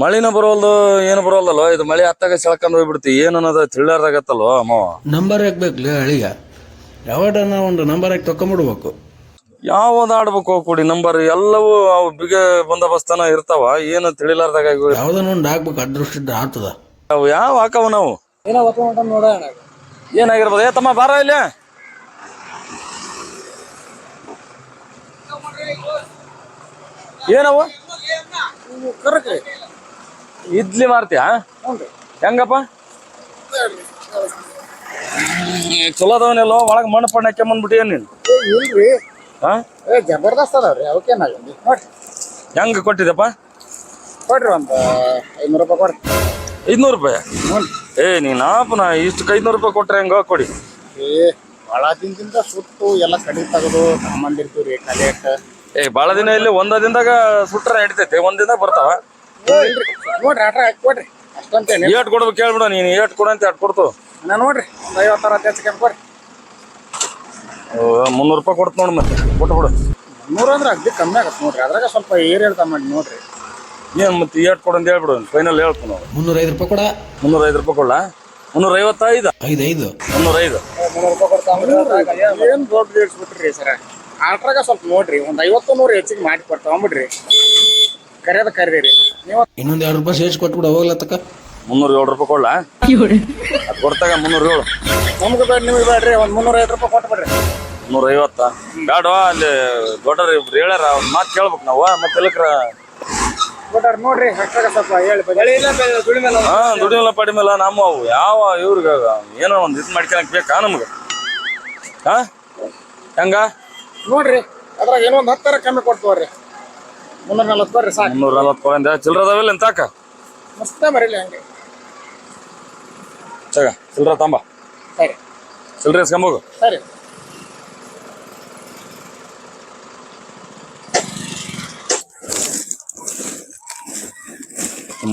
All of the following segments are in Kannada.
ಮಳಿನ ಬರೋಲ್ದು ಏನು ಬರೋಲ್ದಲ್ವ ಇದು ಮಳೆ ಹತ್ತಾಗ ಸೆಳ್ಕೊಂಡ್ ಹೋಗ್ಬಿಡ್ತಿ. ಏನು ಅನ್ನೋದು ಅಮ್ಮ. ಅಮ್ಮವ ನಂಬರ್ ಹಾಕ್ಬೇಕ್ಲಿ ಹಳಿಗ ಯಾವಡನ ಒಂದು ನಂಬರ್ ಹಾಕಿ ತಕೊಂಬಿಡ್ಬೇಕು. ಯಾವ್ದು ಆಡ್ಬೇಕು ಕೊಡಿ ನಂಬರ್ ಎಲ್ಲವೂ ಅವು ಬಿಗ ಬಂದೋಬಸ್ತನ ಇರ್ತಾವ ಏನು ತಿಳಿಲಾರ್ದಾಗ ಆಗಿ- ಯಾವ್ದನ್ನ ಒಂದು ಹಾಕ್ಬೇಕು ಅದೃಷ್ಟ ಆಗ್ತದ. ಅವು ಯಾವ ಹಾಕವ ನಾವು? ಏನಾಗಿರ್ಬೋದು? ಏ ತಮ್ಮ ಬಾರ ಇಲ್ಲ. ಏನವ? ಕರಕ್ರಿ. ಇಡ್ಲಿ ಮಾರ್ತೀಯಾ ಹೆಂಗಪ್ಪ? ಚಲೋ ಅದಾವನೆಲ್ಲ ಒಳಗೆ ಮಣ್ಣು ಪಣ್ಣು ಹಾಕ್ಯಂಬಂದ್ಬಿಟ್ಟು ಏನು ನೀನು? ಇಲ್ರಿ. ಹಾ? ಏ ಜಬರ್ದಸ್ತ್ ಅದಾವ್ರಿ ಅವಕ್ಕೇನಾಗಂడి ನೋಡಿ ಹೆಂಗ್ ಕೊಟ್ಟಿದ್ದಪ್ಪ ಕೊಡ್ರಿ ಒಂದು ಐನೂರು ರೂಪಾಯಿ ಕೊಡ್ರಿ. ಐದ್ನೂರು ರೂಪಾಯಿ? ಏ ನೀನ್ ನಾ ಇಷ್ಟು ಐದ್ನೂರು ರೂಪಾಯಿ ಕೊಟ್ರೆ ಹೆಂಗ ಕೊಡಿ. ಏ ಭಾಳ ದಿನದಿಂದ ಸುಟ್ಟು ಎಲ್ಲ ಕಡಿ ತೆಗೆದು ತಗೊಂಬಂದಿರ್ತೀವಿ ರೀ ಕಲಿಯಕ್ಕ ಏ ಭಾಳ ದಿನ ಇಲ್ಲಿ ಒಂದ ದಿನದಾಗ ಸುಟ್ರೆ ನಡಿತೈತಿ ಒಂದ್ ದಿನದಾಗ ಬರ್ತಾವ? ನೋಡ್ರಿ ಹಾಕಿ ಕೊಡ್ರಿ. ಅಷ್ಟಂತೇನೆ ಏಟ್ ಕೊಡ್ಬೇಕು ಕೇಳ್ಬಿಡು ನೀನು ಏಟ್ ಕೊಡು ಅಂತ ಏಟ್ ಕೊಡ್ತು. ನಾ ನೋಡ್ರಿ ಒಂದು ಐವತ್ತಾರು ಹತ್ತು ಹೆಚ್ಚು ಕೊಡ್ರಿ. ಮುನ್ನೂರು ರೂಪಾಯಿ ಕೊಡ್ತು ನೋಡಿ ಮತ್ತೆ ಕೊಟ್ಟು ಬಿಡು ನೂರು ಅಂದ್ರೆ ಅಗ್ದಿ ಕಮ್ಮಿ ಆಗತ್ತೆ ನೋಡ್ರಿ. ಅದ್ರಾಗ ಸ್ವಲ್ಪ ಏರ್ ಹೇಳ್ತಾ ಮಾಡಿ ನೋಡ್ರಿ. ಏನ್ ಮತ್ತೆ ಏಟ್ ಕೊಡು ಅಂತ ಹೇಳ್ಬಿಡು ಫೈನಲ್ ಹೇಳ್ತು ನಾವು ಮುನ್ನೂರೈದು ರೂಪಾಯಿ ಕೊಡ. ಮುನ್ನೂರ ಐದು ರೂಪಾಯಿ ಕೊಡ್ಲಾ? ಮುನ್ನೂರ ಐವತ್ತೈದು ಐದು ಐದು. ಮುನ್ನೂರ ಐದು ಮುನ್ನೂರು ರೂಪಾಯಿ ಕೊಡ್ತಾ ಏನು ದೊಡ್ಡ ಇಡ್ಸ್ಬಿಟ್ರಿ ಸರ? ಆಟ್ರಾಗ ಸ್ವಲ್ಪ ನೋಡ್ರಿ ಒಂದು ಐವತ್ತು ನೂರು ಹೆಚ್ಚಿಗೆ ಮಾಡಿ ಕೊಟ್ಟು ತಗೊಂಬಿಡ್ರಿ ಕರೆಯೋದು ಕರೀರಿ ನೀವು ಇನ್ನೊಂದು ಎರಡು ರೂಪಾಯಿ ಸೇರಿಸಿ ಕೊಟ್ಬಿಡು ಹೋಗ್ಲತ್ತಕ್ಕ ಮುನ್ನೂರ ಏಳು ರೂಪಾಯಿ ಕೊಡ್ಲಾ? ಅದು ಕೊಡ್ತಾಗ ಮುನ್ನೂರ ಏಳು. ನಮ್ಗೆ ಬೇಡ ನಿಮಗೆ ಬೇಡ್ರಿ ಒಂದು ಮುನ್ನೂರ ಐದು ರೂಪಾಯಿ ಕೊಟ್ಬಿಡ್ರಿ ಮುನ್ನೂರ ಐವತ್ತ? ಬೇಡ ಅಲ್ಲಿ ದೊಡ್ಡರು ಇಬ್ರು ಹೇಳ್ಯಾರ ಅವ್ರ ಮಾತು ಕೇಳ್ಬೇಕು ನಾವು ಮತ್ತೆ ಕೊಟ್ಟಾರ ನೋಡ್ರಿ ಅಷ್ಟಾಗ ಸ್ವಲ್ಪ ಹೇಳಿ ಬೆಳೆ ಇಲ್ಲ ದುಡಿಮೆ ಹಾ ದುಡಿಮೆಲ್ಲ ಪಡಿಮೆಲ್ಲ ನಮ್ಮ ಅವು. ಯಾವ ಇವ್ರಿಗೆ ಏನೋ ಒಂದು ಇದು ಮಾಡ್ಕೊಳಕ್ ಬೇಕಾ ನಮ್ಗೆ? ಹಾ? ಹೆಂಗ? ನೋಡ್ರಿ ಅದ್ರಾಗ ಏನೋ ಒಂದು ಹತ್ತರ ಕಮ್ಮಿ ಕೊಡ್ತೀವ್ರಿ ಮುನ್ನೂರ ನಲ್ವತ್ತು ಬರ್ರಿ ಸಾಕು. ಮುನ್ನೂರ ನಲ್ವತ್ತು ಕೊಡಂದ ಚಿಲ್ಲರ ಅದಾವಿಲ್ಲ ಎಂತಾಕ ಮಸ್ತ ಬರೀಲಿ ಹಂಗೆ. ಚಗ ಚಿಲ್ಲರ ತಂಬ. ಸರಿ. ಚಿಲ್ಲರೆ ಇಸ್ಕೊಂಬೋಗು. ಸರಿ.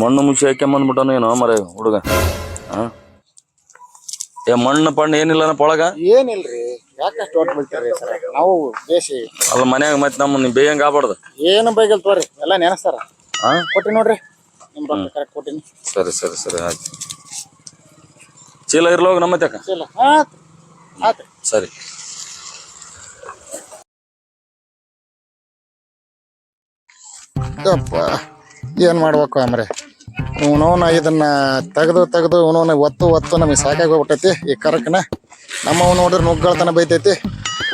ಮಣ್ಣು ಮುಚ್ಚಿ ಹಾಕ್ಯಂಬಂದ್ಬಿಟ್ಟನು ಏನೋ ಮರ ಹುಡುಗ. ಹಾ ಏ ಮಣ್ಣು ಪಣ್ಣು ಏನಿಲ್ಲನ ಒಳಗ ಏನಿಲ್ರಿ. ಯಾಕಷ್ಟು ಒಟ್ಟು ಬೀಳ್ತೀರಿ ಸರ್? ನಾವು ಬೇಸಿ ಅಲ್ಲ ಮನ್ಯಾಗ ಮತ್ತೆ ನಮ್ಮ ಬೇಯಂಗ ಆಗ್ಬಾರ್ದು. ಏನು ಬೈಗಲ್ ತೋರಿ ಎಲ್ಲ ನೆನಸ್ತಾರ ಹಾ ಕೊಟ್ಟಿ ನೋಡ್ರಿ ನಿಮ್ ರೊಕ್ಕ ಕರೆಕ್ಟ್ ಕೊಟ್ಟಿನಿ. ಸರಿ ಸರಿ ಸರಿ ಆಯ್ತು. ಚೀಲ ಇರ್ಲೋಗ ನಮ್ಮ ತಕ ಇಲ್ಲ ಆತ್ ಆತ್ರಿ ಸರಿ. ಅಪ್ಪ ಏನು ಮಾಡ್ಬೇಕು ಅಂದ್ರೆ ಇವನೋನ ಇದನ್ನ ತೆಗೆದು ತೆಗೆದು ಇವನೋನ ಒತ್ತು ಒತ್ತು ನಮಗೆ ಸಾಕಾಗಿ ಹೋಗ್ಬಿಟ್ಟೈತಿ ಈ ಕರಕನ. ನಮ್ಮವ್ ನೋಡ್ರಿ ನುಗ್ಗಳತನ ಬೈತೈತಿ.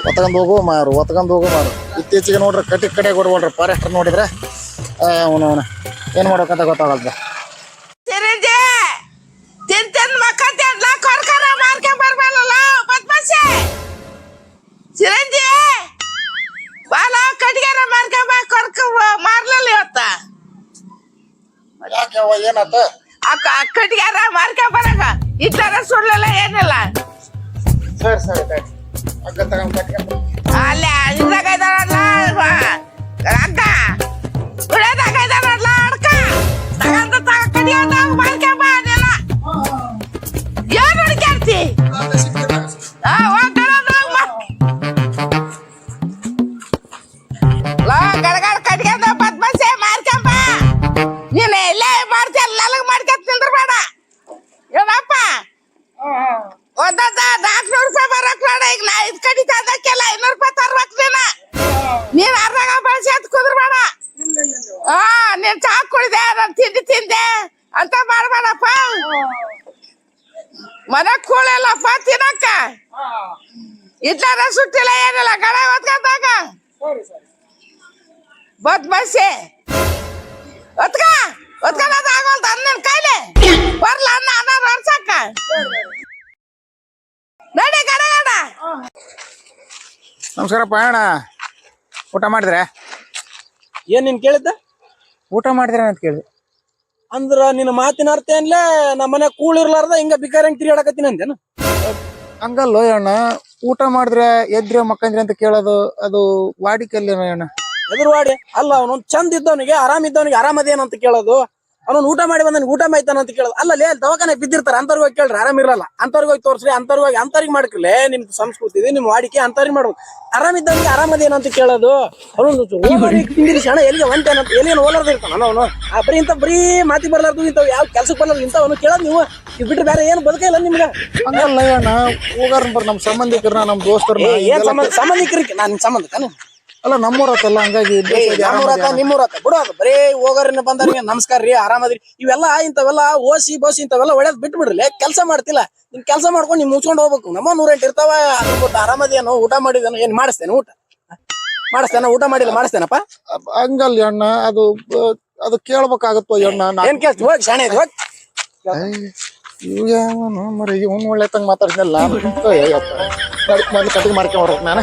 ಒತ್ಕೊಂಡ್ ಹೋಗು ಮಾರು ಒತ್ಕೊಂಡ್ ಹೋಗು ಮಾರು. ಇತ್ತೀಚೆಗೆ ನೋಡ್ರಿ ಕಟ್ಟಿ ಕಡೆ ಕೊಡ್ಬೋಡ್ರಿ ಫಾರೆಸ್ಟರ್ ನೋಡಿದ್ರೆ. ಅವನವನ ಏನು ಮಾಡ್ಬೇಕಂತ ಗೊತ್ತಾಗಲ್ದ. ಏನತ್ತ ಮಾರ್ಕ ಬಾಲ ಕಟ್ಗೆರ ಮಾರ್ಕೊಂಡ್ ಬಾ ಕೊರ್ಕ ಮಾರ್ಲಲ್ಲ ಇವತ್ತ. ಯಾಕೆ ಏನಾತ? ಆ ಕ- ಕಟ್ಗೆರ ಮಾರ್ಕೊಂಡ್ ಬರಾಗ ಇಟ್ಟಾರ ಸುಳ್ಳಲ್ಲ ಏನಿಲ್ಲ. ಸರಿ ಸರಿ ಸರಿ ಹಗ್ಗ ತಗೊಂಡ್ ಕಟ್ಕೊಂಡ್ ಅಲ್ಲೇ ಇದ್ರಾಗ ಇದಾರಲ್ಲ ಅಕ್ಕ ಕುಡಿಯೋದಾಗ ಇದಾರಲ್ಲ ಅಡ್ಕ ಇಟ್ಲಾರ ಸುಟ್ಟಿಲ್ಲ ಏನಿಲ್ಲ ಕಡೆ ಒತ್ಕೊಂತಾಗ ಬತ್ ಬಸ್ಸೆ. ಒತ್ಕ ಒತ್ಕೊಳ್ಳೋದು ಆಗೋಲ್ದು ಅನ್ನನ್ ಕೈಲಿ. ಬರ್ಲ ಅನ್ನ ಅನ್ನ ಬರ್ಸಕ್ಕ. ನಡಿ ಕಡೆ ಅಣ್ಣ. ನಮಸ್ಕಾರಪ್ಪ ಅಣ್ಣ. ಊಟ ಮಾಡಿದ್ರೆ? ಏನ್ ನೀನ್ ಕೇಳಿದ್ದ? ಊಟ ಮಾಡಿದ್ರೆ ಅಂತ ಕೇಳಿ ಅಂದ್ರ ನಿನ್ನ ಮಾತಿನ ಅರ್ಥ ಏನ್ಲೇ ನಮ್ಮ ಮನೆ ಕೂಳ್ ಇರ್ಲಾರ್ದ ಹಿಂಗ ಬಿಕಾರಿ ಹೆಂಗ್ ತಿರ್ಗಾಡಕತ್ತೀನಿ ಅಂತೇನು ಹಂಗಲ್ಲೋ ಅಣ್ಣ, ಊಟ ಮಾಡಿದ್ರೆ ಎದ್ರೆ ಮಕ್ಕಂದ್ರೆ ಅಂತ ಕೇಳೋದು, ಅದು ವಾಡಿಕೆಲ್ಲಿ ಅಣ್ಣ? ಎದುರುವಾಡಿ? ಅಲ್ಲ, ಅವನು ಚಂದ ಇದ್ದವನಿಗೆ ಆರಾಮ್ ಇದ್ದವನಿಗೆ ಆರಾಮದೇನು ಅಂತ ಕೇಳೋದು. ಅವನು ಊಟ ಮಾಡಿ ಬಂದನ್ ಊಟ ಮಾಡ್ತಾನ ಅಂತ ಕೇಳೋದು. ಅಲ್ಲ ಲೇ ದವಾಖಾನೆ ಬಿದ್ದಿರ್ತಾರ ಅಂತವ್ರಿಗೆ ಹೋಗಿ ಕೇಳ್ರಿ ಆರಾಮಿರಲ್ಲ ಅಂತವ್ರಿಗೆ ಹೋಗಿ ತೋರ್ಸ್ರಿ ಅಂತವ್ರಿಗೆ ಹೋಗಿ ಅಂತವ್ರಿಗೆ ಮಾಡ್ಕ್ರಲೇ ನಿಮ್ ಸಂಸ್ಕೃತಿ ಇದೆ ನಿಮ್ ವಾಡಿಕೆ ಅಂತವ್ರಿಗೆ ಮಾಡ್ಬೇಕು. ಆರಾಮಿದ್ದವ್ರಿಗೆ ಆರಾಮದೇನ ಅಂತ ಕೇಳೋದು? ಅವನು ತಿಂದಿರಿ ಶಣ ಎಲ್ಲಿಗೆ ಒಂಟೇನ ಅಂತ ಎಲ್ಲಿಗೆ ಓಲಾರ್ದ ಇರ್ತಾನ ಅವನು. ಆ ಬರೀ ಇಂಥ ಬರೀ ಮಾತಿ ಬರ್ಲಾರ್ದು ಇಂಥವ್ ಯಾವ ಕೆಲ್ಸಕ್ಕೆ ಬರ್ಲಾರ್ದು ಇಂಥವನು ಕೇಳೋದು ನೀವು. ಇದ್ ಬಿಟ್ರೆ ಬೇರೆ ಏನು ಬದುಕಿಲ್ಲ ನಿಮ್ಗೆ. ಹಂಗಲ್ಲ ಹೋಗಾರ ಬರ್ ನಮ್ ಸಂಬಂಧಿಕರನ್ನ ನಮ್ ದೋಸ್ತರನ್ನ ಏ, ಏನ್ ಸಂಬಂಧ ಸಂಬಂಧಿಕರಿಗೆ ನಾನು ಸಂಬಂಧ ಅಲ್ಲ ನಮ್ಮೂರತ್ತಲ್ಲ ಹಂಗಾಗಿ ನಮ್ಮೂರತ್ತ ನಿಮ್ಮೂರ ಬಿಡು ಅದು. ಬರೇ ಹೋಗೋರಿನ ಬಂದವ್ರಿಗೆ ನಮಸ್ಕಾರ ರೀ ಆರಾಮದ್ರಿ. ಇವೆಲ್ಲ ಇಂಥವೆಲ್ಲ ಓಸಿ ಬೋಸಿ ಇಂಥವೆಲ್ಲ ಒಳ್ಳೇದ್ ಬಿಟ್ಟು ಬಿಡ್ರಿ ಕೆಲಸ ಮಾಡ್ತಿಲ್ಲ. ನಿಮ್ ಕೆಲಸ ಮಾಡ್ಕೊಂಡು ನೀವು ಮುಚ್ಕೊಂಡು ಹೋಗ್ಬೇಕು. ನಮ್ಮ ನೂರೆಂಟು ಇರ್ತಾವ ಅದ್ರ ಆರಾಮದೇನೋ ಊಟ ಮಾಡಿದೇನೋ ಏನ್ ಮಾಡಿಸ್ತೇನೆ ಊಟ? ಮಾಡಿಸ್ತೇನೆ ಊಟ ಮಾಡಿಲ್ಲ ಮಾಡಿಸ್ತೇನಪ್ಪ? ಹಂಗಲ್ಲಿ ಅಣ್ಣ. ಅದು ಅದು ಕೇಳ್ಬೇಕಾಗತ್ತೋ ಅಣ್ಣ ಏನ್ ಕೇಳ್ತಿ? ಹೋಗಿ ಶಾಣೆ ಹೋಗಿ. ಇವ್ಯಾವನು ಮರಿ ಇವ್ನು ಒಳ್ಳೆ ತಂಗ ಮಾತಾಡ್ತಿಲ್ಲ ಮೊದ್ಲು ಕಟ್ಟಿಗೆ ಮಾಡ್ಕೊಂಡ್ಬರ್ಬೇಕು ನಾನು.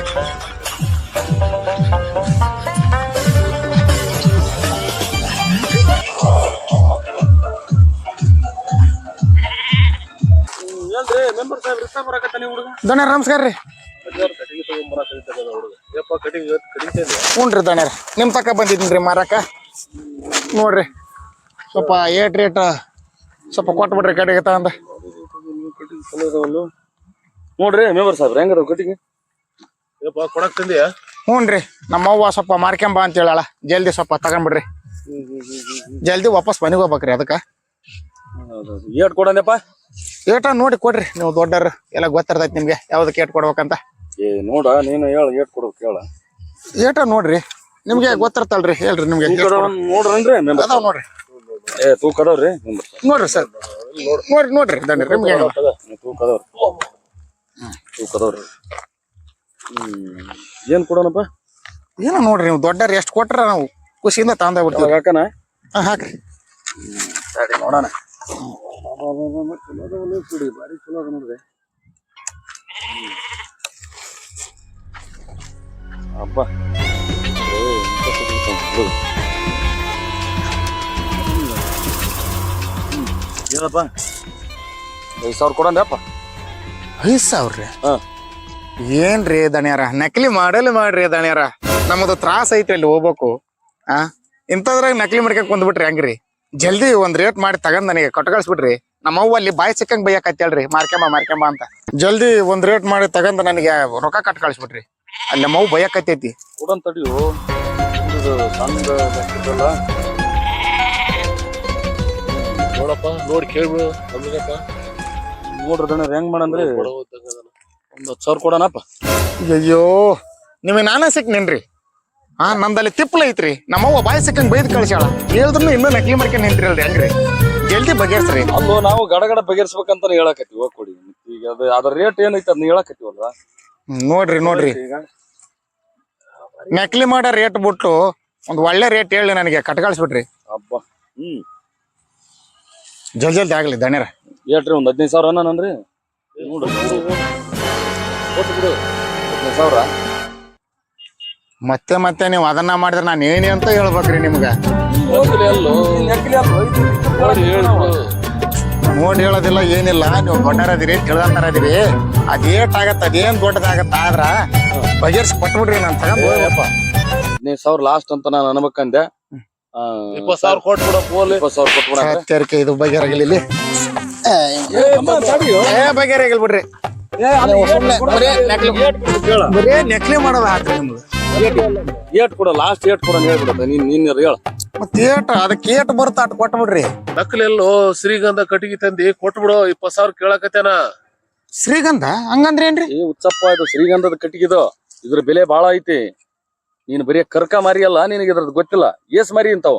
ದಣ್ಣ ನಮಸ್ಕಾರ ರೀ. ಹ್ಞೂ ರೀ. ದಣ್ಣ ನಿಮ್ ತಕ್ಕ ಬಂದಿದ್ದೀನಿ ರೀ ಮಾರಾಕ. ನೋಡ್ರಿ. ಸ್ವಲ್ಪ ಏಟ್ ರೇಟ್ ಸ್ವಲ್ಪ ಕೊಟ್ಟು ಬಿಡ್ರಿ ತಗೊಂಡ ತಗೊಂಡ್. ನೋಡ್ರಿ ಮೆಂಬರ್ ಸಾಹೇಬ್ರ ಕಟಿಂಗ್ ಯಪ್ಪ ಕೊಡಕ್ ತಂದಿಯಾ? ಹ್ಞೂ ರೀ ನಮ್ಮ ಅವ್ವ ಸ್ವಲ್ಪ ಮಾರ್ಕೊಂಬ ಅಂತ ಹೇಳಲ್ಲ ಜಲ್ದಿ ಸ್ವಲ್ಪ ತಗೊಂಡ್ಬಿಡ್ರಿ ಜಲ್ದಿ ವಾಪಸ್ ಮನೆಗೆ ಹೋಗ್ಬೇಕ್ರಿ ಅದಕ್ಕೆ. ಏಟ್ ಕೊಡಂದಪ್ಪ ಏಟ ನೋಡಿ ಕೊಡ್ರಿ ನೀವು ದೊಡ್ಡರು ಎಲ್ಲ ಗೊತ್ತಿರ್ತೈತಿ ನಿಮ್ಗೆ ಯಾವ್ದಕ್ಕೆ ಏಟ್ ಕೊಡ್ಬೇಕಂತ. ಏ ನೋಡ ನೀನು ಹೇಳ ಏಟ್ ಕೊಡ್ಬೇಕು ಹೇಳ. ಏಟ ನೋಡ್ರಿ ನಿಮ್ಗೆ ಗೊತ್ತಿರ್ತಲ್ರಿ ಹೇಳ್ರಿ ನಿಮ್ಗೆ? ನೋಡ್ರನ್ರಿ ಅದಾವ್ ನೋಡ್ರಿ. ಏ ತೂಕ ಅದಾವ್ರಿ ಮೆಂಬರ್ ನೋಡ್ರಿ ಸರ್. ನೋಡ್ರಿ ನೋಡ್ರಿ ನಿಮ್ಗೆ ಹೆಂಗ್? ತೂಕ ಅದಾವ್ರಿ. ತೂಕ ಅದಾವ್ರಿ. ಹ್ಮ್ ಏನ್ ಕೊಡೋಣಪ್ಪ? ಏನೋ ನೋಡ್ರಿ ನೀವು ದೊಡ್ಡರು ಎಷ್ಟು ಕೊಟ್ರ ನಾವು ಖುಷಿಯಿಂದ ತಂದ ಬಿಡ್ತೀವಿ. ಹಾಕನ ಹಾ ಹಾಕ್ರಿ. ಸರಿ ನೋಡೋಣ. ಚಲೋ ಅದಾವಲ್ಲ ಕುಡಿ ಬಾರಿ ಚಲೋ ಅದ ನೋಡ್ರಿ ಹಬ್ಬ ಹೇಳಪ್ಪ ಐದು ಸಾವಿರ ಕೊಡಂದಪ್ಪ ಐದು ಸಾವಿರ ರೀ ಹಾ ಏನ್ರಿ ದಣ್ಯಾರ? ನಕಲಿ ಮಾಡಲ್ ಮಾಡ್ರಿ ದಣ್ಯಾರ. ನಮ್ಮದು ತ್ರಾಸ ಐತ್ರಿ ಅಲ್ಲಿ ಹೋಗ್ಬೇಕು. ಆ? ಇಂಥದ್ರಾಗ ನಕಲಿ ಮಾಡ್ಕೊಂಡ್ ಕುಂದ್ಬಿಟ್ರಿ ಹಂಗ್ರಿ? ಜಲ್ದಿ ಒಂದ್ ರೇಟ್ ಮಾಡಿ ತಗೊಂಡ್ ನನಗೆ ಕೊಟ್ಕಳ್ಸ್ಬಿಟ್ರಿ. ನಮ್ಮ ಅವ್ವ ಅಲ್ಲಿ ಬಾಯಿ ಸಿಕ್ಕಂಗ್ ಬೈಯಕತ್ತೇಳ್ರಿ ಮಾರ್ಕೆಂಬ ಮಾರ್ಕೆಂಬ ಅಂತ. ಜಲ್ದಿ ಒಂದ್ ರೇಟ್ ಮಾಡಿ ತಗೊಂಡ್ ನನಗೆ ರೊಕ್ಕ ಕಟ್ ಕಳಿಸ್ಬಿಟ್ರಿ. ಅಲ್ಲಿ ನಮ್ಮ ಅವ್ವ ಬೈಯಕತ್ತೈತಿ. ಕೊಡಂತ ತಡಿಯೋ. ಇದು ಸಣ್ಣ ಲೆಕ್ಕದಲ್ಲ? ನೋಡಪ್ಪ ನೋಡಿ ಕೇಳ್ಬಿಡು ನಮ್ಗಪ್ಪ ನೋಡ್ರಿ ದಣ್ಣ ಹೆಂಗ್ ಮಾಡಂದ್ರಿ? ಒಂದ್ ಹತ್ತು ಸಾವಿರ ಕೊಡೋಣಪ್ಪ ಅಯ್ಯೋ ನಿಮಗೆ ನಾನೇ ಸಿಕ್ನೇನ್ರಿ ಹಾ ನಂದಲ್ಲಿ ತಿಪ್ಪಲ ಐತ್ರಿ. ನಮ್ಮವ್ವ ಬಾಯಿ ಸಿಕ್ಕಂಗ್ ಬೈದ್ ಕಳ್ಸ್ಯಾಳ. ಹೇಳಿದ್ರು ಇನ್ನೂ ನಕಲಿ ಮಾಡ್ಕೊಂಡ್ ಅಲ್ರಿ ಹಂಗ್ರಿ? ಜಲ್ದಿ ಬಗೆಹರಿಸ್ರಿ. ಅಲ್ಲೋ ನಾವು ಗಡಗಡ ಬಗೆಹರಿಸ್ಬೇಕಂತ ಹೇಳಕತ್ತೀವಿ. ಕೊಡಿ. ಈಗ ಅದು ಅದ್ರ ರೇಟ್ ಏನೈತೆ ಅದನ್ನ ಹೇಳಕತ್ತೀವಲ್ವಾ? ನೋಡ್ರಿ ನೋಡ್ರಿ. ಈಗ ನಕಲಿ ಮಾಡೋ ರೇಟ್ ಬಿಟ್ಟು ಒಂದ್ ಒಳ್ಳೆ ರೇಟ್ ಹೇಳಿ ನನಗೆ ಕಟ್ಕಳಿಸ್ಬಿಟ್ರಿ. ಹಬ್ಬ ಹ್ಮ್. ಜಲ್ ಜಲ್ದಿ ಆಗ್ಲಿ ದಣ್ಯರ. ಹೇಳ್ರಿ ಒಂದ್ ಹದಿನೈದು ಸಾವಿರ ನನ್ರಿ. ನೋಡು. ಕೊಟ್ಟು ಬಿಡು. ಹದಿನೈದು ಸಾವಿರ. ಮತ್ತೆ ಮತ್ತೆ ನೀವು ಅದನ್ನ ಮಾಡಿದ್ರೆ ನಾನು ಏನಿ ಅಂತ ಹೇಳ್ಬೇಕ್ರಿ ನಿಮ್ಗ. ನೋಡಿ ಹೇಳೋದಿಲ್ಲ ಏನಿಲ್ಲ. ನೀವು ದೊಡ್ಡರದಿರಿ ತಿಳಿದಂತಾರದಿರಿ. ಅದೇಟ್ ಆಗತ್ತ ಅದೇನ್ ದೊಡ್ಡದಾಗತ್ತ ಆದ್ರ ಬಗೆಹರ್ಸಿ ಕೊಟ್ಬಿಡ್ರಿ ನಾನು ತಗೊಂಡ್ ನೀವ್ ಹದಿನೈದು ಸಾವಿರ ಲಾಸ್ಟ್ ಅಂತ ನಾನು ಅನ್ಬೇಕಂದೆ. ಆ, ಇಪ್ಪತ್ತು ಸಾವಿರ ಕೊಟ್ಬಿಡ ಪೋಲಿ ಇಪ್ಪತ್ತು ಸಾವಿರ ಕೊಟ್ಬಿಡ ಇದು ಇಲ್ಲಿ. ಬಿಡ್ರಿ. ನೀವು ಸುಮ್ನೆ ಬರೇ ನಕಲಿ ಬರೇ ನಕಲಿ ಮಾಡೋದು ಹಾಕ್ರಿ ನಿಮ್ದು. ಏಟ್ ಕೊಡ ಲಾಸ್ಟ್ ಏಟ್ ಕೊಡ ಹೇಳ್ಬಿಡತ್ತ. ನೀನ್ ನೀನ್ ಹೇಳ. ಮತ್ತೆ ಏಟ್ ಅದಕ್ಕೆ ಏಟ್ ಬರುತ್ತ ಅಟ್ ಕೊಟ್ಬಿಡ್ರಿ ನಕಲಿ ಅಲ್ಲೋ ಶ್ರೀಗಂಧ ಕಟ್ಟಿಗೆ ತಂದಿ ಕೊಟ್ಬಿಡು ಇಪ್ಪತ್ ಸಾವಿರ ಕೇಳಕತ್ತೇನ. ಶ್ರೀಗಂಧ? ಹಂಗಂದ್ರೆ ಏನ್ರಿ ಏ ಉಚ್ಚಪ್ಪ ಇದು ಶ್ರೀಗಂಧದ ಕಟ್ಟಿಗಿದು. ಇದ್ರ ಬೆಲೆ ಬಾಳ ಐತಿ. ನೀನ್ ಬರೀ ಕರ್ಕ ಮಾರಿ ಅಲ್ಲ ನಿನಗೆ ಇದ್ರದ್ದು ಗೊತ್ತಿಲ್ಲ. ಏಸ್ ಮಾರಿ ಇಂತಾವ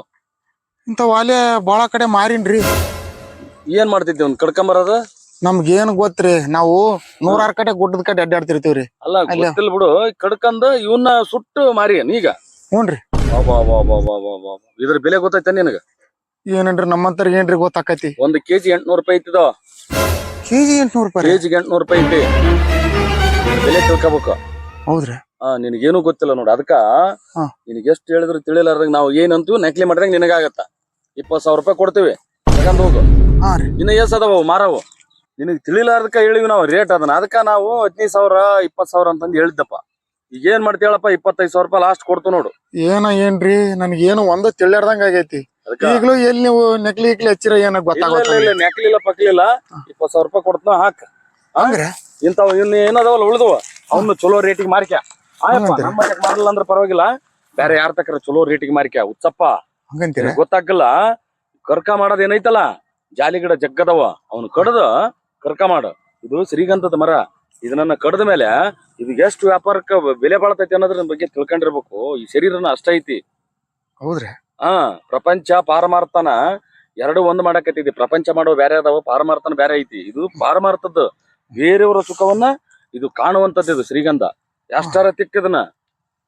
ಇಂಥ ವಾಲೆ ಬಾಳ ಕಡೆ ಮಾರಿನ್ರಿ. ಏನ್ ಮಾಡ್ತಿದ್ದೆ ಅವ್ನ್ ಕಡ್ಕೊಂಬರದ ನಮ್ಗೇನ್ ಗೊತ್ತ್ರಿ ನಾವು ನೂರಾರು ಕಡೆ ಗುಡ್ಡದ ಕಡೆ ಅಡ್ಡಾಡ್ತಿರ್ತೀವ್ರಿ. ಅಲ್ಲ ಅಲ್ಲ. ಗೊತ್ತಿಲ್ಲ ಬಿಡು ಕಡ್ಕಂದ ಇವನ್ನ ಸುಟ್ಟು ಮಾರಿ ಈಗ? ಹ್ಞೂನ್ರಿ ಇದ್ರ ಬೆಲೆ ಗೊತ್ತೈತೆ ನಿನಗ? ಏನೇನ್ರಿ ನಮ್ಮಂತರ ಏನ್ರಿ ಗೊತ್ತಾಕತಿ? ಒಂದ್ ಕೆಜಿ ಎಂಟ್ನೂರು ರೂಪಾಯಿ ಐತಿದ ಕೆಜಿ ಎಂಟ್ನೂರು ರೂಪಾಯಿ. ಕೆಜಿಗೆ ಎಂಟ್ನೂರು ರೂಪಾಯಿ ಐತಿ. ಬೆಲೆ ತಿಳ್ಕೊಬೇಕು. ಹೌದ್ರಿ. ಆ ನಿನಗೇನು ಗೊತ್ತಿಲ್ಲ ನೋಡ. ಅದಕ್ಕ ಹಾ. ನಿನಗೆ ಎಷ್ಟು ಹೇಳಿದ್ರು ತಿಳಿಲಾರ್ದಂಗ ನಾವು ಏನಂತೀವಿ ನಕಲಿ ಮಾಡಿದಂಗ ನಿನಗಾಗತ್ತ. ಇಪ್ಪತ್ ಸಾವಿರ ರೂಪಾಯಿ ಕೊಡ್ತೀವಿ. ತಗೊಂಡ್ ಹೋಗು. ಹಾ ರೀ. ಇನ್ನ ಎಸ್ ಅದಾವ ಮಾರವು. ನಿನಗೆ ತಿಳಿಲಾರ್ದಕ್ಕ ಹೇಳಿವಿ ನಾವು ರೇಟ್ ಅದನ್ನ. ಅದಕ್ಕ ನಾವು ಹದಿನೈದು ಸಾವಿರ ಇಪ್ಪತ್ ಸಾವಿರ ಅಂತಂದು ಹೇಳಿದ್ದಪ್ಪ. ಈಗ ಏನ್ ಮಾಡ್ತೇಳಪ್ಪ ಇಪ್ಪತ್ತೈದು ಸಾವಿರ ರೂಪಾಯಿ ಲಾಸ್ಟ್ ಕೊಡ್ತು ನೋಡು. ಏನ ಏನ್ರಿ? ನನಗೇನು ಒಂದ ತಿಳಿಯಾರ್ದಂಗ ಆಗೈತಿ. ಈಗಲೂ ಈಗ್ಲೂ ಎಲ್ಲಿ ನೀವು ನೆಕ್ಲಿ ಇಕ್ಲಿ ಹಚ್ಚಿರ ಏನ ಗೊತ್ತಾಗೋಲ್ಲ ನೆಕ್ಲಿಲ್ಲ ಪಕ್ಲಿಲ್ಲ. ಇಪ್ಪತ್ ಸಾವಿರ ರೂಪಾಯಿ ಕೊಡ್ತಾನ ಹಾಕ. ಅಂದ್ರೆ ಇಂಥವ್ ಇನ್ನು ಏನದಾವಲ್ಲ ಉಳಿದವ? ಅವ್ನು ಚಲೋ ರೇಟಿಗೆ ಮಾರ್ಕ್ಯ. ಆಯಪ್ಪ? ನಮ್ಮ ಮನೆಗ್ ಮಾರಲ್ಲ ಅಂದ್ರೆ ಪರವಾಗಿಲ್ಲ. ಬೇರೆ ಯಾರ ತಕ್ರ ಚಲೋ ರೇಟಿಗೆ ಮಾರ್ಕ್ಯ? ಉಚ್ಚಪ್ಪ ಹಂಗಂತೀರ? ನಿನಗ್ ಗೊತ್ತಾಗಲ್ಲ ಕರ್ಕ ಮಾಡೋದ್ ಏನೈತಲ್ಲ? ಜಾಲಿ ಗಿಡ ಜಗ್ಗದವ. ಅವನು ಕಡ್ದ ಕರ್ಕ ಮಾಡು. ಇದು ಶ್ರೀಗಂಧದ ಮರ. ಇದನ್ನ ಕಡ್ದ ಮೇಲೆ ಇದು ಎಷ್ಟು ವ್ಯಾಪಾರಕ್ಕ ಬೆಲೆ ಬಾಳ್ತೈತಿ ಅನ್ನೋದ್ರ ಬಗ್ಗೆ ತಿಳ್ಕೊಂಡಿರ್ಬೇಕು. ಈ ಶರೀರನ ಅಷ್ಟ ಐತಿ. ಹೌದ್ರಿ? ಹಾ ಪ್ರಪಂಚ ಪಾರಮಾರ್ಥನ ಎರಡು ಒಂದ್ ಮಾಡಕತ್ತಿದ್ದಿ ಪ್ರಪಂಚ ಮಾಡೋ ಬೇರೆ ಅದಾವ ಪಾರಮಾರ್ಥನ ಬೇರೆ ಐತಿ. ಇದು ಪಾರಮಾರ್ಥದ್ದು ಬೇರೆಯವರ ಸುಖವನ್ನ ಇದು ಕಾಣುವಂತದ್ದು ಇದು ಶ್ರೀಗಂಧ. ಎಷ್ಟಾರ ತಿಕ್ಕದನ್ನ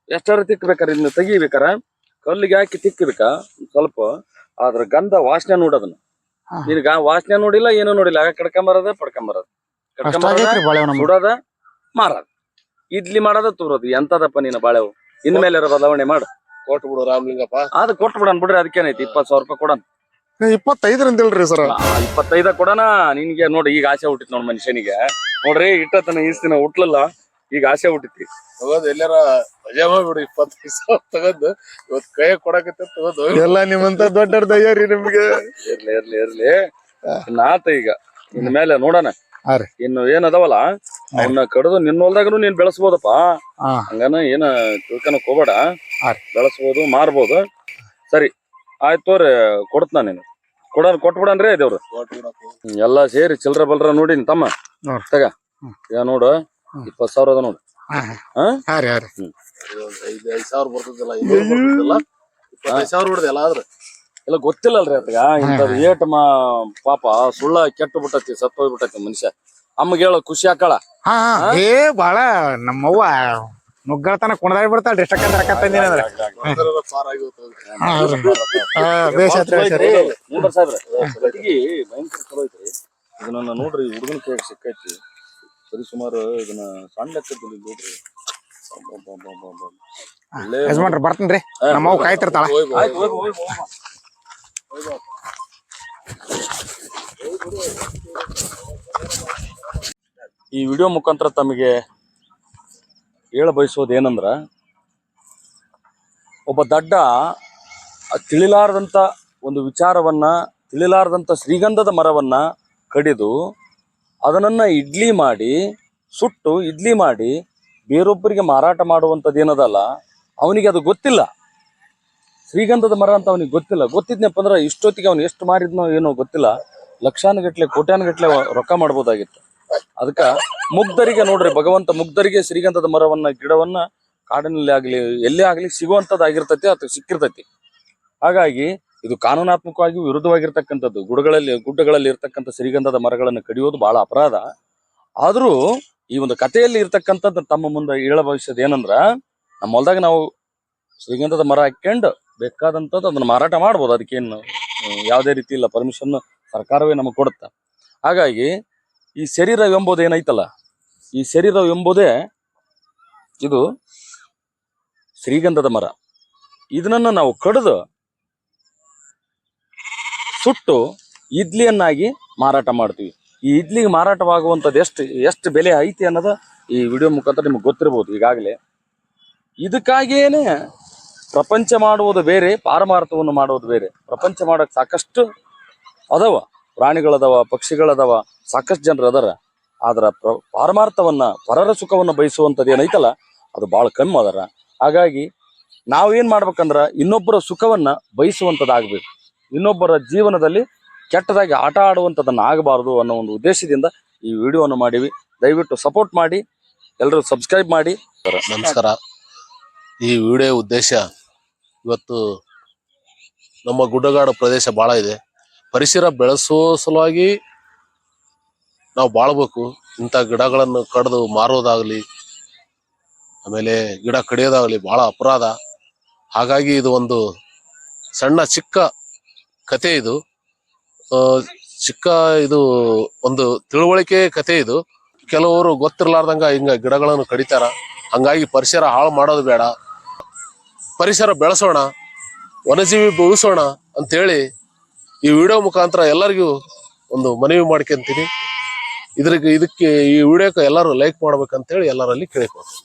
ಎಷ್ಟಾರ ತಿಕ್ಕಬೇಕಾರ ಇದನ್ನ ತೆಗಿಬೇಕಾರ? ಕಲ್ಲಿಗೆ ಹಾಕಿ ತಿಕ್ಕಬೇಕ? ಸ್ವಲ್ಪ. ಆದ್ರ ಗಂಧ ವಾಸನೆ ನೋಡೋದನ್ನ ನಿನಗ ವಾಸನೆ ನೋಡಿಲ್ಲ ಏನೂ ನೋಡಿಲ್ಲ. ಆಗ ಕಡ್ಕೊಂಬರದ ಪಡ್ಕೊಂಬರದ. ಅಷ್ಟ ಆಗೈತ್ರಿ ಬಾಳೆ ನಮ್ದು. ಸುಡೋದ? ಮಾರದ. ಇಡ್ಲಿ ಮಾಡೋದ ತೂರೋದು. ಎಂತದಪ್ಪ ನೀನು ಬಾಳೆವು ಇನ್ಮೇಲೆ ಬದಲಾವಣೆ ಮಾಡು. ಕೊಟ್ಟು ಬಿಡು ರಾಮಲಿಂಗಪ್ಪ. ಅದು ಕೊಟ್ಟು ಬಿಡೋಣ ಬಿಡ್ರಿ ಅದಕ್ಕೇನೈತಿ ಇಪ್ಪತ್ ಸಾವಿರ ರೂಪಾಯಿ ಕೊಡನ್ ಇಪ್ಪತ್ತೈದರಂದಿಲ್ರಿ ಸರ್. ಸರ ಇಪ್ಪತ್ತೈದ ಕೊಡನ ನಿನ್ಗೆ ನೋಡಿ ಈಗ ಆಸೆ ಹುಟ್ಟಿತ್ ನೋಡ್ ಮನುಷ್ಯನಿಗೆ. ನೋಡ್ರಿ ಇಟ್ಟತನ ಈಸ್ ದಿನ ಹುಟ್ಲಲ್ಲ ಈಗ ಆಸೆ ಹುಟ್ಟಿತಿ. ತಗೋದ್ ಎಲ್ಲಾರ ಮಜಾ ಮಾಡ್ಬಿಡು ಇಪ್ಪತ್ತೈದು ಸಾವಿರ ತಗೊಂಡು ಇವತ್ ಕೈ ಕೊಡಕತ್ತ ತಗೋದು. ಎಲ್ಲ ನಿಮ್ಮಂತ ದೊಡ್ಡ ದಯ್ಯಾರಿ ನಿಮ್ಗೆ. ಇರ್ಲಿ ಇರ್ಲಿ ಇರ್ಲಿ. ಇನ್ನ ಈಗ. ಇನ್ಮೇಲೆ ನೋಡಣ. ಹಾ ರೀ. ಇನ್ನು ಏನ್ ಅದಾವಲ್ಲ ಅವನ್ನ ಕಡ್ದು ನಿನ್ನ ಹೊಲ್ದಾಗನು ನೀನ್ ಬೆಳೆಸ್ಬೋದಪ್ಪ. ಹಾ. ಹಂಗಾನ ಏನ ತಿಳ್ಕೊನಕ್ ಹೋಗ್ಬೇಡ. ಹಾ ರೀ. ಬೆಳೆಸ್ಬೋದು ಮಾರ್ಬೋದು. ಸರಿ ಆಯ್ತು ತೋರಿ ಕೊಡ್ತನ ನೀನು. ಕೊಡ ಕೊಟ್ಬಿಡನ್ರಿ ದೇವ್ರು. ಹ್ಮ್, ಎಲ್ಲಾ ಸೇರಿ ಚಿಲ್ರ ಬಲ್ರ ನೋಡಿ ತಮ್ಮ. ತಗ. ಹ್ಮ್. ಈಗ ನೋಡು ಇಪ್ಪತ್ ಸಾವಿರ ಅದ ನೋಡು. ಹಾ ಹಾ? ಹಾ ರೀ ಹಾ ರೀ. ಐದ್ ಐದ್ ಸಾವಿರ ಬರ್ತದಲ್ಲ ಬರ್ತದಲ್ಲ? ಇಪ್ಪತ್ತೈದು ಸಾವಿರ ಬಿಡದಲ್ಲ ಆದ್ರೆ? ಎಲ್ಲ ಗೊತ್ತಿಲ್ಲಲ್ರಿ ಅದ್ಗ ಇಂಥದ್ ಏಟ್ ಮಾ ಪಾಪ ಸುಳ್ಳ ಕೆಟ್ಟು ಬಿಟ್ಟತಿ ಸತ್ತು ಬಿಟ್ಟತಿ ಮನುಷ್ಯ ಅಮ್ಮಗೆ ಹೇಳ ಖುಷಿ ಹಾಕಳ ಹಾ ಹಾ. ಏ ಬಾಳ ನಮ್ಮವ್ವ ನುಗ್ಗಳತನ ಕುಣದಾಗಿ ಬಿಡ್ತಾಳ್ರಿ ಎಷ್ಟಕ್ಕಂತ ರೊಕ್ಕ ತಂದಿನ ಅಂದ್ರೆ. ಹಾ ರೀ. ಹಾ ಬೇಷ್ ಆತ್ರಿ ಬೇಷ್ ಆತ್ರಿ. ಮುಂಬರ್ ಸಾಹೇಬ್ರೆ ಕಟ್ಟಿಗಿ ಭಯಂಕರ ಚಲೋ ಐತ್ರಿ ಇದನ್ನ ನೋಡ್ರಿ ಹುಡುಗನ ಕೈ ಸಿಕ್ಕೈತಿ ಸರಿ ಸುಮಾರು ಇದನ್ನ ಸಣ್ಣ ಲೆಕ್ಕದಲ್ಲಿ ನೋಡ್ರಿ ಅಬ್ಬಬ್ಬಬ್ಬಬ್ಬಬ್ಬ. ಒಳ್ಳೆ ಯಜಮಾನ್ರಿ ಬರ್ತೇನ್ರಿ ನಮ್ಮವ್ವ ಕಾಯ್ತಿರ್ತಾಳ ಹೋಗು, ಹೋಗು, ಹೋಗು. ಈ ವಿಡಿಯೋ ಮುಖಾಂತರ ತಮಗೆ ಹೇಳ ಬಯಸೋದು ಏನಂದ್ರೆ, ಒಬ್ಬ ದಡ್ಡ ತಿಳಿಲಾರದಂಥ ಒಂದು ವಿಚಾರವನ್ನ, ತಿಳಿಲಾರದಂತ ಶ್ರೀಗಂಧದ ಮರವನ್ನ ಕಡಿದು ಅದನ್ನ ಇಡ್ಲಿ ಮಾಡಿ, ಸುಟ್ಟು ಇಡ್ಲಿ ಮಾಡಿ ಬೇರೊಬ್ಬರಿಗೆ ಮಾರಾಟ ಮಾಡುವಂಥದ್ದು ಏನದಲ್ಲ, ಅವನಿಗೆ ಅದು ಗೊತ್ತಿಲ್ಲ. ಶ್ರೀಗಂಧದ ಮರ ಅಂತ ಅವನಿಗೆ ಗೊತ್ತಿಲ್ಲ. ಗೊತ್ತಿದ್ನಪ್ಪ ಅಂದ್ರೆ ಇಷ್ಟೊತ್ತಿಗೆ ಅವನು ಎಷ್ಟು ಮಾರಿದ್ನೋ ಏನೋ ಗೊತ್ತಿಲ್ಲ. ಲಕ್ಷಾನ್ ಗಟ್ಟಲೆ ಕೋಟ್ಯಾನ್ ಗಟ್ಟಲೆ ರೊಕ್ಕ ಮಾಡ್ಬೋದಾಗಿತ್ತು. ಅದಕ್ಕ ಮುಗ್ಧರಿಗೆ ನೋಡ್ರಿ, ಭಗವಂತ ಮುಗ್ಧರಿಗೆ ಶ್ರೀಗಂಧದ ಮರವನ್ನ, ಗಿಡವನ್ನ ಕಾಡಿನಲ್ಲಿ ಆಗ್ಲಿ, ಎಲ್ಲೇ ಆಗ್ಲಿ ಸಿಗುವಂತದ್ದಾಗಿರ್ತೈತಿ ಅಥವಾ ಸಿಕ್ಕಿರ್ತೈತಿ. ಹಾಗಾಗಿ ಇದು ಕಾನೂನಾತ್ಮಕವಾಗಿ ವಿರುದ್ಧವಾಗಿರ್ತಕ್ಕಂಥದ್ದು. ಗುಡ್ಡಗಳಲ್ಲಿ ಗುಡ್ಡಗಳಲ್ಲಿ ಇರ್ತಕ್ಕಂಥ ಶ್ರೀಗಂಧದ ಮರಗಳನ್ನು ಕಡಿಯೋದು ಬಹಳ ಅಪರಾಧ. ಆದ್ರೂ ಈ ಒಂದು ಕಥೆಯಲ್ಲಿ ಇರ್ತಕ್ಕಂಥದ್ದು ತಮ್ಮ ಮುಂದೆ ಹೇಳ ಭವಿಷ್ಯದ ಏನಂದ್ರ, ನಮ್ಮ ಹೊಲ್ದಾಗ ನಾವು ಶ್ರೀಗಂಧದ ಮರ ಹಾಕ್ಕೊಂಡು ಬೇಕಾದಂಥದ್ದು ಅದನ್ನ ಮಾರಾಟ ಮಾಡ್ಬೋದು. ಅದಕ್ಕೇನು ಯಾವುದೇ ರೀತಿ ಇಲ್ಲ. ಪರ್ಮಿಷನ್ ಸರ್ಕಾರವೇ ನಮಗೆ ಕೊಡುತ್ತೆ. ಹಾಗಾಗಿ ಈ ಶರೀರ ಎಂಬುದು ಏನೈತಲ್ಲ? ಈ ಶರೀರ ಎಂಬುದೇ ಇದು ಶ್ರೀಗಂಧದ ಮರ. ಇದನ್ನ ನಾವು ಕಡಿದು ಸುಟ್ಟು ಇಡ್ಲಿಯನ್ನಾಗಿ ಮಾರಾಟ ಮಾಡ್ತೀವಿ. ಈ ಇಡ್ಲಿಗೆ ಮಾರಾಟವಾಗುವಂಥದ್ದು ಎಷ್ಟು ಎಷ್ಟು ಬೆಲೆ ಐತಿ ಅನ್ನೋದು ಈ ವಿಡಿಯೋ ಮುಖಾಂತರ ನಿಮ್ಗೆ ಗೊತ್ತಿರ್ಬೋದು ಈಗಾಗಲೇ. ಇದಕ್ಕಾಗಿಯೇನೆ ಪ್ರಪಂಚ ಮಾಡುವುದು ಬೇರೆ, ಪಾರಮಾರ್ಥವನ್ನು ಮಾಡುವುದು ಬೇರೆ. ಪ್ರಪಂಚ ಮಾಡೋಕೆ ಸಾಕಷ್ಟು ಅದಾವ, ಪ್ರಾಣಿಗಳದವ, ಪಕ್ಷಿಗಳದವ, ಸಾಕಷ್ಟು ಜನರು ಅದರ. ಆದ್ರ ಪ್ರ- ಪಾರಮಾರ್ಥವನ್ನ, ಪರರ ಸುಖವನ್ನ ಬಯಸುವಂಥದ್ದು ಏನೈತಲ್ಲ, ಅದು ಬಹಳ ಕಮ್ಮಿ ಅದರ. ಹಾಗಾಗಿ ನಾವೇನ್ ಮಾಡ್ಬೇಕಂದ್ರ ಇನ್ನೊಬ್ಬರ ಸುಖವನ್ನ ಬಯಸುವಂಥದ್ದಾಗಬೇಕು. ಇನ್ನೊಬ್ಬರ ಜೀವನದಲ್ಲಿ ಕೆಟ್ಟದಾಗಿ ಆಟ ಆಡುವಂಥದ್ದನ್ನು ಆಗಬಾರದು ಅನ್ನೋ ಒಂದು ಉದ್ದೇಶದಿಂದ ಈ ವಿಡಿಯೋವನ್ನು ಮಾಡಿವಿ. ದಯವಿಟ್ಟು ಸಪೋರ್ಟ್ ಮಾಡಿ ಎಲ್ಲರೂ ಸಬ್ಸ್ಕ್ರೈಬ್ ಮಾಡಿ. ನಮಸ್ಕಾರ. ಈ ವಿಡಿಯೋ ಉದ್ದೇಶ ಇವತ್ತು ನಮ್ಮ ಗುಡ್ಡಗಾಡು ಪ್ರದೇಶ ಬಹಳ ಇದೆ. ಪರಿಸರ ಬೆಳೆಸೋ ಸಲುವಾಗಿ ನಾವು ಬಾಳ್ಬೇಕು. ಇಂಥ ಗಿಡಗಳನ್ನು ಕಡಿದು ಮಾರೋದಾಗ್ಲಿ, ಆಮೇಲೆ ಗಿಡ ಕಡಿಯೋದಾಗ್ಲಿ ಬಹಳ ಅಪರಾಧ. ಹಾಗಾಗಿ ಇದು ಒಂದು ಸಣ್ಣ ಚಿಕ್ಕ ಕತೆ ಇದು. ಚಿಕ್ಕ ಇದು ಒಂದು ತಿಳುವಳಿಕೆ ಕತೆ ಇದು. ಕೆಲವರು ಗೊತ್ತಿರಲಾರ್ದಂಗ ಹಿಂಗ ಗಿಡಗಳನ್ನು ಕಡಿತಾರ. ಹಂಗಾಗಿ ಪರಿಸರ ಹಾಳು ಮಾಡೋದು ಬೇಡ. ಪರಿಸರ ಬೆಳೆಸೋಣ ವನಜೀವಿ ಉಳಿಸೋಣ ಅಂತೇಳಿ ಈ ವಿಡಿಯೋ ಮುಖಾಂತರ ಎಲ್ಲರಿಗೂ ಒಂದು ಮನವಿ ಮಾಡ್ಕೊಂತೀನಿ. ಇದ್ರಿಗೆ ಇದಕ್ಕೆ ಈ ವಿಡಿಯೋಕ್ಕೆ ಎಲ್ಲರೂ ಲೈಕ್ ಮಾಡ್ಬೇಕಂತೇಳಿ ಎಲ್ಲರಲ್ಲಿ ಕೇಳಿಕೊಳ್ತೀನಿ.